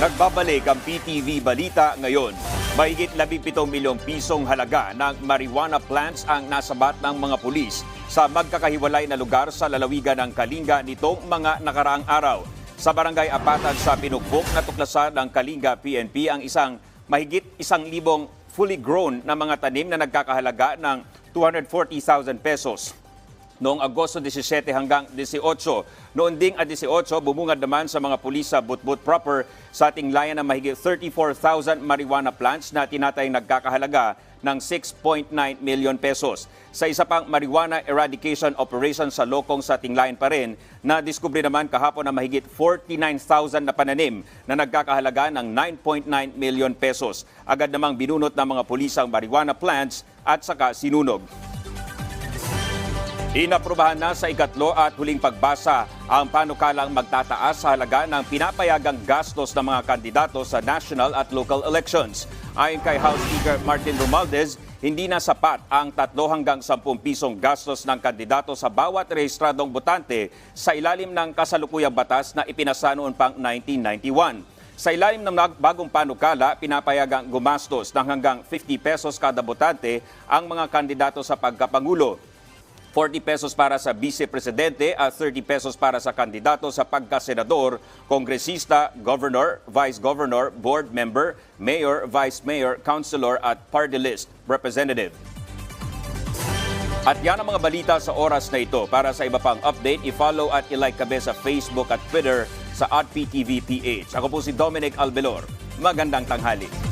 Nagbabalik ang PTV Balita ngayon. Mahigit 17 milyong pisong halaga ng marijuana plants ang nasabat ng mga pulis sa magkakahiwalay na lugar sa lalawigan ng Kalinga nitong mga nakaraang araw. Sa barangay Apatan sa Pinugbok, natuklasan ng Kalinga PNP ang isang mahigit isang libong fully grown na mga tanim na nagkakahalaga ng 240,000 pesos noong Agosto 17 hanggang 18. Noon ding at 18, bumungad naman sa mga pulis sa Butbut proper sa ating layan ng mahigit 34,000 marijuana plants na tinatayang nagkakahalaga ng 6.9 million pesos. Sa isa pang marijuana eradication operation sa Lokong sa Tinglayan pa rin, na-discover naman kahapon na mahigit 49,000 na pananim na nagkakahalaga ng 9.9 million pesos. Agad namang binunot ng mga pulis ang marijuana plants at saka sinunog. Inaprubahan na sa ikatlo at huling pagbasa ang panukalang magtataas sa halaga ng pinapayagang gastos ng mga kandidato sa national at local elections. Ayon kay House Speaker Martin Romualdez, hindi na sapat ang 3 hanggang 10 pisong gastos ng kandidato sa bawat rehistradong botante sa ilalim ng kasalukuyang batas na ipinasa noon pang 1991. Sa ilalim ng bagong panukala, pinapayagang gumastos ng hanggang 50 pesos kada botante ang mga kandidato sa pagkapangulo. 40 pesos para sa vice-presidente at 30 pesos para sa kandidato sa pagkasenador, kongresista, governor, vice-governor, board member, mayor, vice-mayor, councilor at party list representative. At yan ang mga balita sa oras na ito. Para sa iba pang update, i-follow at i-like kami sa Facebook at Twitter sa PTVPH. Ako po si Dominic Albelor. Magandang tanghali.